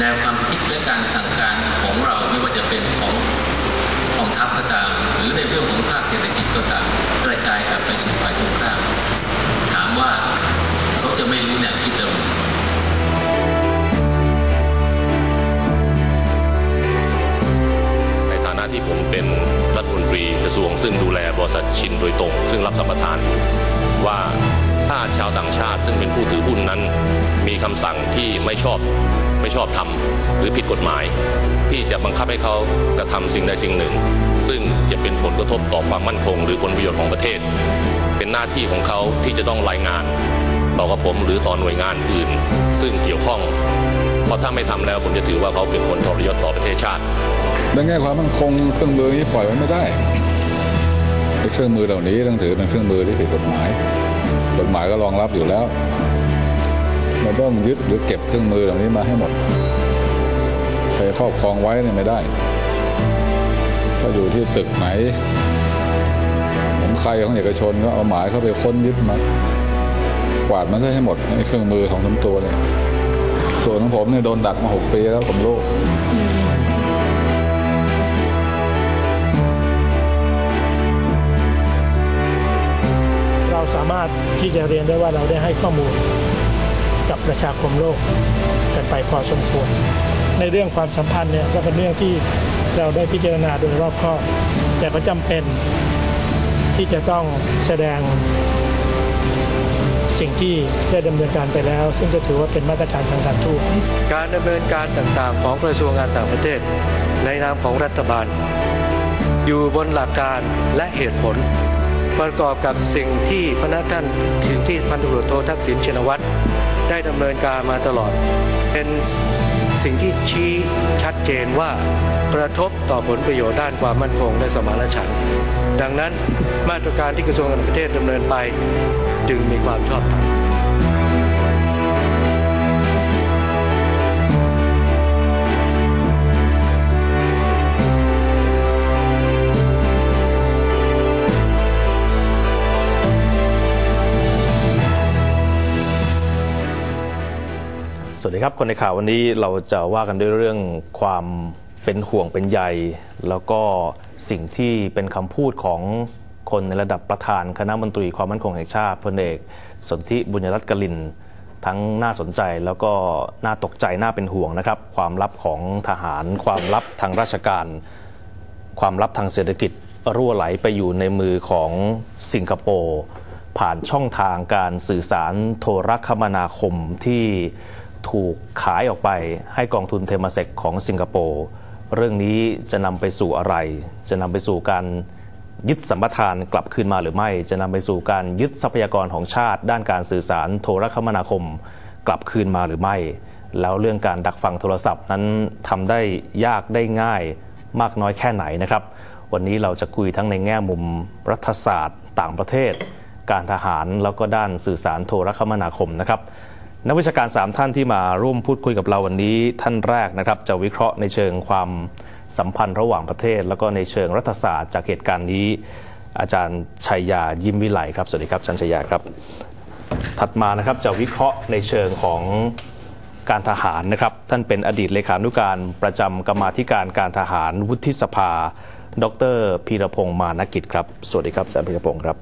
แนวความคิดและการสั่งการของเราไม่ว่าจะเป็นของกองทัพก็ตาม หรือในเรื่องของภาคเศรษฐกิจก็ตามกระจายกลับไปสู่ฝ่ายตรงข้ามถามว่าเขาจะไม่รู้แนวคิดเราหรือในฐานะที่ผมเป็นรัฐมนตรีกระทรวงซึ่งดูแลบริษัทชินโดยตรง ซึ่งรับสัมปทานอยู่ว่าถ้าชาวต่างชาติซึ่งเป็นผู้ถือหุ้นนั้น มีคำสั่งที่ไม่ชอบ ไม่ชอบทำหรือผิดกฎหมาย ที่จะบังคับให้เขากระทำสิ่งใดสิ่งหนึ่ง ซึ่งจะเป็นผลกระทบต่อความมั่นคง หรือผลประโยชน์ของประเทศ เป็นหน้าที่ของเขาที่จะต้องรายงานต่อกับผมหรือต่อหน่วยงานอื่น ซึ่งเกี่ยวข้อง เพราะถ้าไม่ทำแล้วผมจะถือว่าเขาเป็นคนทรยศต่อประเทศชาติในแง่ความมั่นคงเครื่องมือนี้ปล่อยไว้ไม่ได้เครื่องมือเหล่านี้ต้องถือเป็นเครื่องมือที่ผิดกฎหมายกฎหมายก็รองรับอยู่แล้ว มันต้องยึดหรือเก็บเครื่องมือเหล่านี้มาให้หมด ไปครอบครองไว้เนี่ยไม่ได้ ก็อยู่ที่ตึกไหนของใครของเอกชนก็เอาหมายเข้าไปค้นยึดมากวาดมันให้หมดไอ้เครื่องมือของทั้งตัวเนี่ยส่วนของผมเนี่ยโดนดักมาหกปีแล้วผมรู้เราสามารถที่จะเรียนได้ว่าเราได้ให้ข้อมูล กับประชาคมโลกกันไปพอสมควร ในเรื่องความสัมพันธ์เนี่ยก็เป็นเรื่องที่เราได้พิจารณาโดยรอบคอบแต่ก็จำเป็นที่จะต้องแสดงสิ่งที่ได้ดำเนินการไปแล้ว ซึ่งจะถือว่าเป็นมาตรการทางการทูตการดำเนินการต่างๆ ของกระทรวงการต่างประเทศ ในนามของรัฐบาล อยู่บนหลักการและเหตุผล ประกอบกับสิ่งที่พระท่านถึงที่พันตำรวจโททักษิณชินวัตร ได้ดำเนินการมาตลอด เป็นสิ่งที่ชี้ชัดเจนว่ากระทบต่อผลประโยชน์ด้านความมั่นคงและสมานฉันท์ดังนั้นมาตรการที่กระทรวงการต่างประเทศดำเนินไปจึงมีความชอบธรรม ครับ คนในข่าววันนี้เราจะว่ากันด้วยเรื่องความเป็นห่วงเป็นใยแล้วก็สิ่งที่เป็นคำพูดของคนในระดับประธานคณะมนตรีความมั่นคงแห่งชาติพลเอกสนธิบุญรัตน์กลิน ทั้งน่าสนใจแล้วก็น่าตกใจน่าเป็นห่วงนะครับ ความลับของทหาร ความลับทางราชการ ความลับทางเศรษฐกิจรั่วไหลไปอยู่ในมือของสิงคโปร์ผ่านช่องทางการสื่อสารโทรคมนาคมที่ ถูกขายออกไปให้กองทุนเทมาเซกของสิงคโปร์เรื่องนี้จะนำไปสู่อะไร จะนำไปสู่การยึดสัมปทานกลับคืนมาหรือไม่ จะนำไปสู่การยึดทรัพยากรของชาติ ด้านการสื่อสารโทรคมนาคม กลับคืนมาหรือไม่ แล้วเรื่องการดักฟังโทรศัพท์นั้นทำได้ยากได้ง่ายมากน้อยแค่ไหนนะครับ วันนี้เราจะคุยทั้งในแง่มุมรัฐศาสตร์ ต่างประเทศ การทหารแล้วก็ด้านสื่อสารโทรคมนาคมนะครับ นักวิชาการ 3 ท่านที่มาร่วมพูดคุยกับเราวันนี้ท่านแรกนะครับ จะวิเคราะห์ในเชิงความสัมพันธ์ระหว่างประเทศ แล้วก็ในเชิงรัฐศาสตร์จากเหตุการณ์นี้ อาจารย์ชัยยายิ้มวิไลครับสวัสดีครับอาจารย์ชัยยาครับ ถัดมานะครับจะวิเคราะห์ในเชิงของการทหารนะครับ ท่านเป็นอดีตเลขานุการประจำกรรมาธิการการทหารวุฒิสภา ดรพีรพงษ์มานกิจครับสวัสดีครับอาจารย์พีรพงศ์ครับ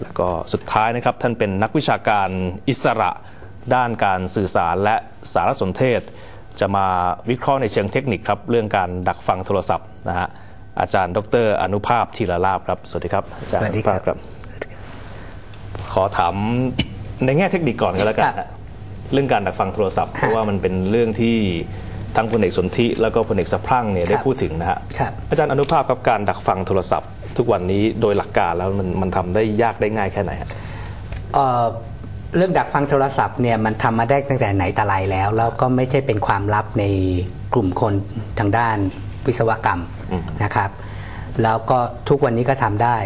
แล้วก็สุดท้ายนะครับท่านเป็นนักวิชาการอิสระ ด้านการสื่อสารและสารสนเทศ จะมาวิเคราะห์ในเชิงเทคนิคครับเรื่องการดักฟังโทรศัพท์นะฮะอาจารย์ ดร อนุภาพธีรลาภครับ สวัสดีครับอาจารย์สอวัสดีนุครัภาบพครับ ขอถามในแง่เทคนิคก่อนก็แล้วกันครับฮะเรื่องการดักฟังโทรศัพท์เพราะว่ามันเป็นเรื่องที่ทั้งพลเอกสนธิแล้วก็พลเอกสะพรั่งเนี่ยได้พูดถึงนะฮะครับอาจารย์อนุภาพครับการดักฟังโทรศัพท์ ทุกวันนี้โดยหลักการแล้วมันมันทำได้ยากได้ง่ายแค่ไหนฮะเอ่อ เรื่องดักฟังโทรศัพท์เนี่ยมันทำมาได้ตั้งแต่ไหนแต่ไรแล้ว แล้วก็ไม่ใช่เป็นความลับในกลุ่มคนทางด้านวิศวกรรมนะครับ แล้วก็ทุกวันนี้ก็ทำได้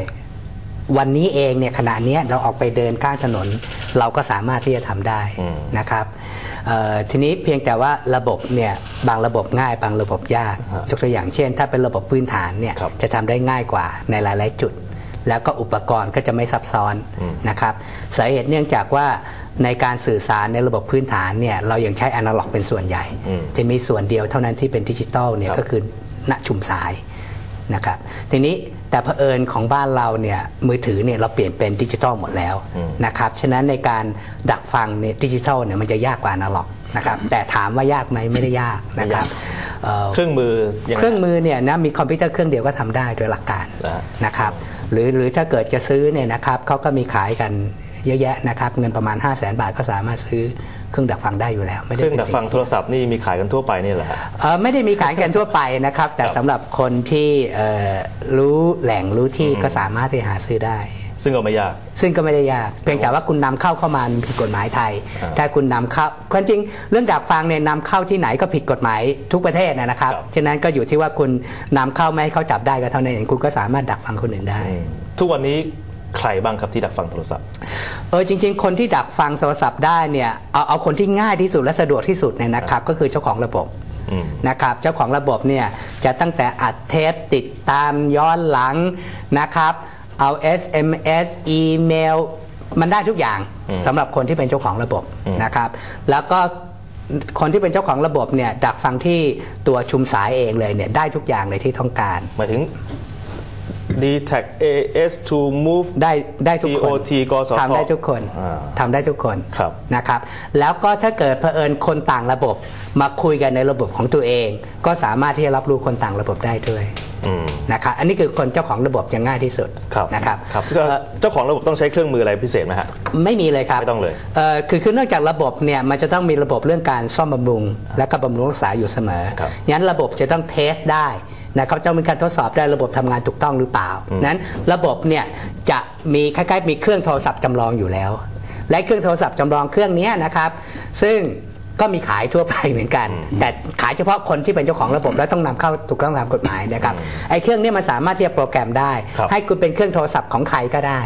วันนี้เองเนี่ยขณะเนี้ยเราออกไปเดินข้างถนน เราก็สามารถที่จะทำได้นะครับเอ่อทีนี้เพียงแต่ว่าระบบเนี่ยบางระบบง่าย บางระบบยากยกตัวอย่างเช่น ถ้าเป็นระบบพื้นฐานเนี่ยครับจะทำได้ง่ายกว่าในหลาย ๆ จุด แล้วก็อุปกรณ์ก็จะไม่ซับซ้อนนะครับสาเหตุเนื่องจากว่าในการสื่อสารในระบบพื้นฐานเนี่ยเรายังใช้อนาล็อกเป็นส่วนใหญ่อืมจะมีส่วนเดียวเท่านั้นที่เป็นดิจิตอลเนี่ยครับก็คือณชุมสายนะครับทีนี้แต่เผอิญของบ้านเราเนี่ยมือถือเนี่ยเราเปลี่ยนเป็นดิจิตอลหมดแล้วนะครับฉะนั้นในการดักฟังเนี่ยดิจิทัลเนี่ยมันจะยากกว่าอนาล็อกนะครับแต่ถามว่ายากไหมไม่ได้ยากนะครับเอ่อเครื่องมือยังไงเครื่องมือเนี่ยนะมีคอมพิวเตอร์เครื่องเดียวก็ทำได้โดยหลักการนะฮะนะครับ หรือหรือถ้าเกิดจะซื้อเนี่ยนะครับเขาก็มีขายกันเยอะแยะนะครับเงินประมาณ 5 0 0แสนบาทก็สามารถซื้อเครื่องดักฟังได้อยู่แล้วไม่เคได้รื่องเป็นดักสิ่ฟังโทรศัพท์นี่มีขายกันทั่วไปนี่แหละฮะเอ่อไม่ได้มีขายกันทั่วไปนะครับ แต่ครับสำหรับคนที่เอ่อรู้แหล่งรู้ที่ก็สามารถที่หาซื้อได้ ซึ่งก็ไม่ยาก ซึ่งก็ไม่ได้ยาก เพียงแต่ว่าคุณนำเข้าเข้ามามันผิดกฎหมายไทยอ่าถ้าคุณนำเข้าความจริง เรื่องดักฟังเนี่ยนำเข้าที่ไหนก็ผิดกฎหมายทุกประเทศนะครับครับฉะนั้นก็อยู่ที่ว่าคุณนำเข้าไม่ให้เขาจับได้ก็เท่านั้นเองคุณก็สามารถดักฟังคนอื่นได้ ทุกวันนี้ใครบ้างครับที่ดักฟังโทรศัพท์ เออจริง ๆ คนที่ดักฟังโทรศัพท์ได้เนี่ยเอาเอาคนที่ง่ายที่สุดและสะดวกที่สุดเนี่ยนะครับ ก็คือเจ้าของระบบอืมนะครับเจ้าของระบบเนี่ยจะตั้งแต่อัดเทปติดตามย้อนหลังนะครับ เอา SMS อีเมล มันได้ทุกอย่างสำหรับคนที่เป็นเจ้าของระบบนะครับ แล้วก็คนที่เป็นเจ้าของระบบเนี่ยดักฟังที่ตัวชุมสายเองเลยเนี่ยได้ทุกอย่างเลยที่ต้องการ หมายถึง d t a g AS to move ได้ได้ทุกคน TOT กสททำได้ทุกคนอ่า ทำได้ทุกคนครับนะครับ แล้วก็ถ้าเกิดเผอิญคนต่างระบบ มาคุยกันในระบบของตัวเอง ก็สามารถที่จะรับรู้คนต่างระบบได้ด้วยอืม นะครับอันนี้คือคนเจ้าของระบบจะง่ายที่สุดครับนะครับครับเอ่อเจ้าของระบบต้องใช้เครื่องมืออะไรพิเศษไหมฮะไม่มีเลยครับไม่ต้องเลยอคือคือเนื่องจากระบบเนี่ยมันจะต้องมีระบบเรื่องการซ่อมบำรุง และก็บำรุงรักษาอยู่เสมอครับงั้นระบบจะต้องเทสได้นะครับจะมีการทดสอบได้ระบบทำงานถูกต้องหรือเปล่า นั้นระบบเนี่ยจะมีคล้ายๆมีเครื่องโทรศัพท์จำลองอยู่แล้ว และเครื่องโทรศัพท์จำลองเครื่องเนี้ยนะครับ ซึ่ง ก็มีขายทั่วไปเหมือนกัน แต่ขายเฉพาะคนที่เป็นเจ้าของระบบและต้องนำเข้าถูกต้องตามกฎหมายนะครับไอ้เครื่องเนี้มันสามารถที่จะโปรแกรมได้ครับให้คุณเป็นเครื่องโทรศัพท์ของใครก็ได้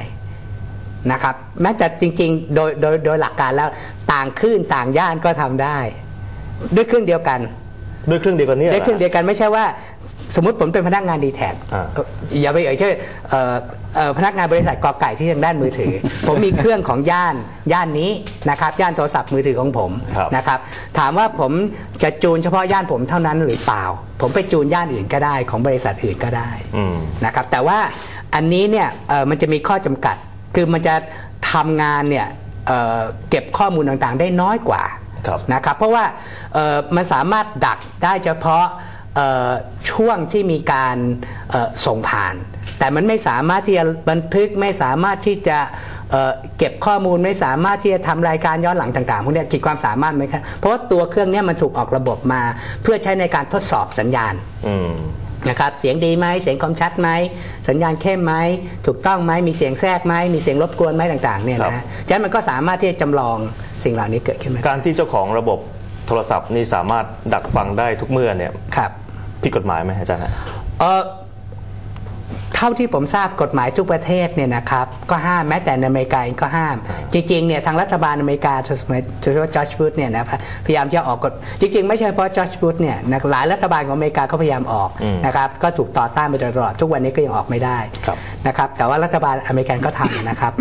นะครับแม้แต่จริงๆโดยโดยโดยหลักการแล้วต่างคลื่นต่างย่านก็ทำได้ ด้วยเครื่องเดียวกัน ด้วยเครื่องเดียวกันเนี่ยด้วยเครื่องเดียวกันไม่ใช่ว่าสมมติผมเป็นพนักงานดีแท็อ่า อย่าไปเอ่ยชื่อเอ่อเอ่อพนักงานบริษัทกอไก่ที่ทางด้านมือถือ ผมมีเครื่องของย่านย่านนี้นะครับย่านโทรศัพท์มือถือของผมครับ นะครับ ถามว่าผมจะจูนเฉพาะย่านผมเท่านั้นหรือเปล่า ผมไปจูนย่านอื่นก็ได้ของบริษัทอื่นก็ได้ อืม นะครับแต่ว่าอันนี้เนี่ยเอ่อมันจะมีข้อจำกัด คือมันจะทำงานเนี่ยเอ่อเก็บข้อมูลต่างๆ ได้น้อยกว่าครับ นะครับเพราะว่าเอ่อมันสามารถดักได้เฉพาะเอ่อช่วงที่มีการเอ่อส่งผ่าน แต่มันไม่สามารถที่จะบันทึกไม่สามารถที่จะเอ่อเก็บข้อมูลไม่สามารถที่จะทำรายการย้อนหลังต่างๆพวกเนี้ยขีดความสามารถไหมครับเพราะว่าตัวเครื่องเนี้มันถูกออกระบบมา เพื่อใช้ในการทดสอบสัญญาณอืมนะครับเสียงดีไหมเสียงคมชัดไหมสัญญาณเข้มไหมถูกต้องไหมมีเสียงแทรกไหมมีเสียงรบกวนไหมต่างๆเนี่ยครับนะฮะฉะนั้นมันก็สามารถที่จะจำลอง สิ่งเหล่านี้เกิดขึ้นมาการที่เจ้าของระบบโทรศัพท์นี่สามารถดักฟังได้ทุกเมื่อเนี่ยครับผิดกฎหมายไหมอาจารย์ฮะเออเท่าที่ผมทราบกฎหมายทุกประเทศเนี่ยนะครับก็ห้ามแม้แต่ในอเมริกาเองก็ห้าม จริงๆเนี่ยทางรัฐบาลอเมริกาโดยเฉพาะจอร์จบุชเนี่ยนะพยายามจะออกกฎจริง ๆ ไม่ใช่เฉพาะจอร์จบุชเนี่ยนะหลายรัฐบาลของอเมริกาก็พยายามออกอืมนะครับก็ถูกต่อต้านมาโดยตลอด ทุกวันนี้ก็ยังออกไม่ได้ครับนะครับแต่ว่ารัฐบาลอเมริกันก็ทำนะครับ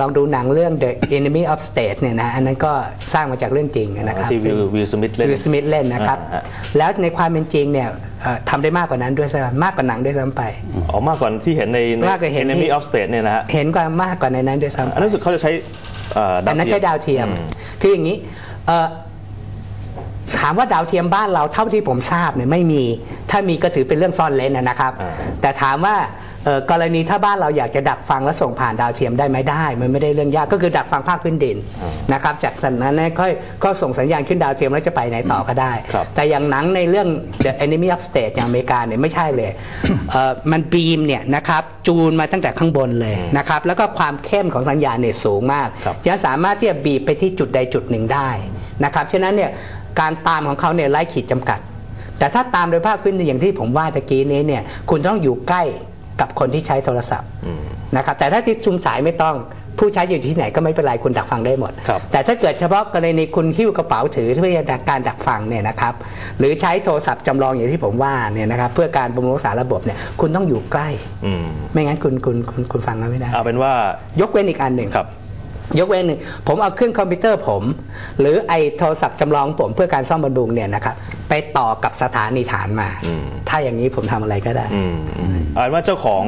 ลองดูหนังเรื่อง The Enemy of State เนี่ยนะอันนั้นก็สร้างมาจากเรื่องจริงนะครับที่วิลวิลสมิธเล่นวิลสมิธเล่นนะครับอ่าฮะแล้วในความเป็นจริงเนี่ยเอ่อทำได้มากกว่านั้นด้วยซ้ำมากกว่าหนังด้วยซ้ำไปออกมากกว่าที่เห็นในในมากกว่าเห็น Enemy ที่ of State เนี่ยนะฮะเห็นกว่ามากกว่าในนั้นด้วยซ้ำอันนั้นรู้สึกเขาจะใช้เอ่ออันนั้นใช้ดาวเทียมอืคืออย่างนี้เอ่อถามว่าดาวเทียมบ้านเราเท่าที่ผมทราบเนี่ยไม่มี ถ้ามีก็ถือเป็นเรื่องซ่อนเลนนะนะครับอ่าแต่ถามว่าเอ่อ กรณีถ้าบ้านเราอยากจะดักฟังและส่งผ่านดาวเทียมได้ไหมได้ มันไม่ได้เรื่องยากก็คือดักฟังภาคพื้นดินนะครับ จากสันนั้นเนี่ยค่อยก็ส่งสัญญาณขึ้นดาวเทียมแล้วจะไปไหนต่อก็ได้ครับแต่อย่างหนังในเรื่อง The Enemy of State อย่างอเมริกาเนี่ยไม่ใช่เลยเอ่อมันบีมเนี่ยนะครับจูนมาตั้งแต่ข้างบนเลยนะครับแล้วก็ความเข้มของสัญญาณเนี่ยสูงมากครับจะสามารถที่จะบีบไปที่จุดใดจุดหนึ่งได้นะครับฉะนั้นเนี่ยการตามของเขาเนี่ยไร้ขีดจำกัด แต่ถ้าตามโดยภาคพื้นดินอย่างที่ผมว่าตะกี้นี้เนี่ยคุณต้องอยู่ใกล้ กับคนที่ใช้โทรศัพท์นะครับแต่ถ้าที่ชุมสายไม่ต้องผู้ใช้อยู่ที่ไหนก็ไม่เป็นไรคุณดักฟังได้หมดครับแต่ถ้าเกิดเฉพาะกรณีคุณหิ้วกระเป๋าถือเพื่อจะดักการดักฟังเนี่ยนะครับหรือใช้โทรศัพท์จำลองอย่างที่ผมว่าเนี่ยนะครับเพื่อการบำรุงรักษาระบบเนี่ยคุณต้องอยู่ใกล้อืมไม่งั้นคุณคุณคุณคุณฟังแล้วไม่ได้เอาเป็นว่ายกเว้นอีกอันหนึ่งครับ ยกเว้นหนึ่งผมเอาเครื่องคอมพิวเตอร์ผม หรือไอโทรศัพท์จำลองผมเพื่อการซ่อมบำรุงเนี่ยนะครับไปต่อกับสถานีฐานมา ถ้าอย่างนี้ผมทำอะไรก็ได้อืมอืมเอาเป็นว่าเจ้าของ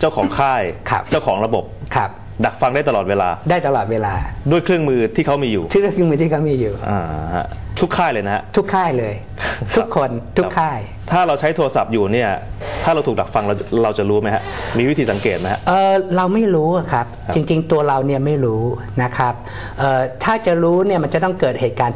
เจ้าของค่ายครับเจ้าของระบบครับดักฟังได้ตลอดเวลา ได้ตลอดเวลา ด้วยเครื่องมือที่เขามีอยู่ชื่อเครื่องมือที่เขามีอยู่อ่าฮะทุกค่ายเลยนะฮะทุกค่ายเลย ทุกคนทุกค่าย ถ้าเราใช้โทรศัพท์อยู่เนี่ยถ้าเราถูกดักฟังเราเราจะรู้ไหมฮะมีวิธีสังเกตไหมฮะเออเราไม่รู้อะครับ จริง ๆ ตัวเราเนี่ยไม่รู้นะครับเอ่อถ้าจะรู้เนี่ยมันจะต้องเกิดเหตุการณ์